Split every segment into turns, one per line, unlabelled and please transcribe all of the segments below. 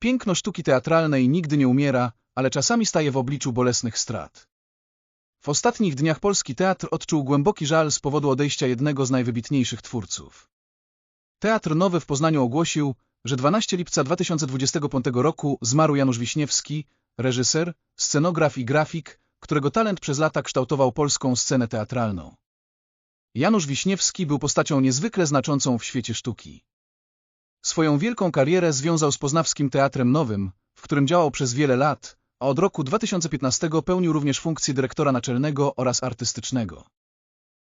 Piękno sztuki teatralnej nigdy nie umiera, ale czasami staje w obliczu bolesnych strat. W ostatnich dniach polski teatr odczuł głęboki żal z powodu odejścia jednego z najwybitniejszych twórców. Teatr Nowy w Poznaniu ogłosił, że 12 lipca 2025 roku zmarł Janusz Wiśniewski, reżyser, scenograf i grafik, którego talent przez lata kształtował polską scenę teatralną. Janusz Wiśniewski był postacią niezwykle znaczącą w świecie sztuki. Swoją wielką karierę związał z poznawskim Teatrem Nowym, w którym działał przez wiele lat, a od roku 2015 pełnił również funkcję dyrektora naczelnego oraz artystycznego.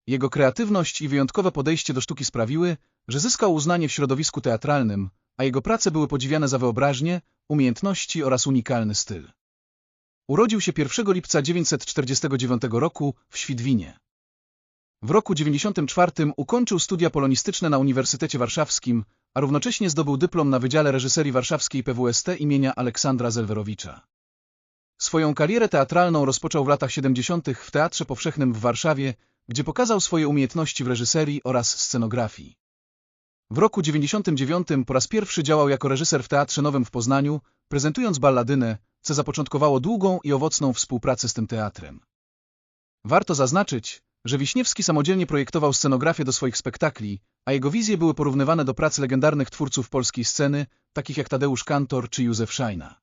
Jego kreatywność i wyjątkowe podejście do sztuki sprawiły, że zyskał uznanie w środowisku teatralnym, a jego prace były podziwiane za wyobraźnię, umiejętności oraz unikalny styl. Urodził się 1 lipca 1949 roku w Świdwinie. W roku 94 ukończył studia polonistyczne na Uniwersytecie Warszawskim, a równocześnie zdobył dyplom na Wydziale Reżyserii Warszawskiej PWST imienia Aleksandra Zelwerowicza. Swoją karierę teatralną rozpoczął w latach 70. w Teatrze Powszechnym w Warszawie, gdzie pokazał swoje umiejętności w reżyserii oraz scenografii. W roku 99 po raz pierwszy działał jako reżyser w Teatrze Nowym w Poznaniu, prezentując balladynę, co zapoczątkowało długą i owocną współpracę z tym teatrem. Warto zaznaczyć, że Wiśniewski samodzielnie projektował scenografię do swoich spektakli, a jego wizje były porównywane do prac legendarnych twórców polskiej sceny, takich jak Tadeusz Kantor czy Józef Szajna.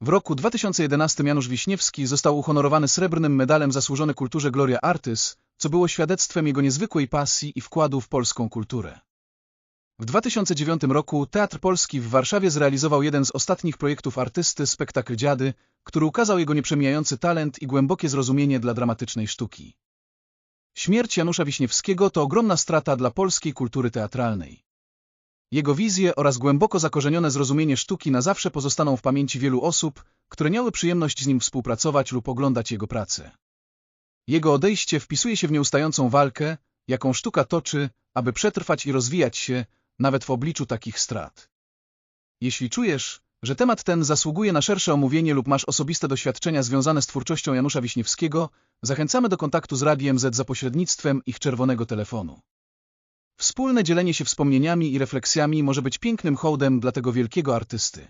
W roku 2011 Janusz Wiśniewski został uhonorowany srebrnym medalem zasłużony kulturze Gloria Artis, co było świadectwem jego niezwykłej pasji i wkładu w polską kulturę. W 2009 roku Teatr Polski w Warszawie zrealizował jeden z ostatnich projektów artysty, spektakl Dziady, który ukazał jego nieprzemijający talent i głębokie zrozumienie dla dramatycznej sztuki. Śmierć Janusza Wiśniewskiego to ogromna strata dla polskiej kultury teatralnej. Jego wizje oraz głęboko zakorzenione zrozumienie sztuki na zawsze pozostaną w pamięci wielu osób, które miały przyjemność z nim współpracować lub oglądać jego pracę. Jego odejście wpisuje się w nieustającą walkę, jaką sztuka toczy, aby przetrwać i rozwijać się, nawet w obliczu takich strat. Jeśli czujesz, że temat ten zasługuje na szersze omówienie lub masz osobiste doświadczenia związane z twórczością Janusza Wiśniewskiego, zachęcamy do kontaktu z Radiem Z za pośrednictwem ich czerwonego telefonu. Wspólne dzielenie się wspomnieniami i refleksjami może być pięknym hołdem dla tego wielkiego artysty.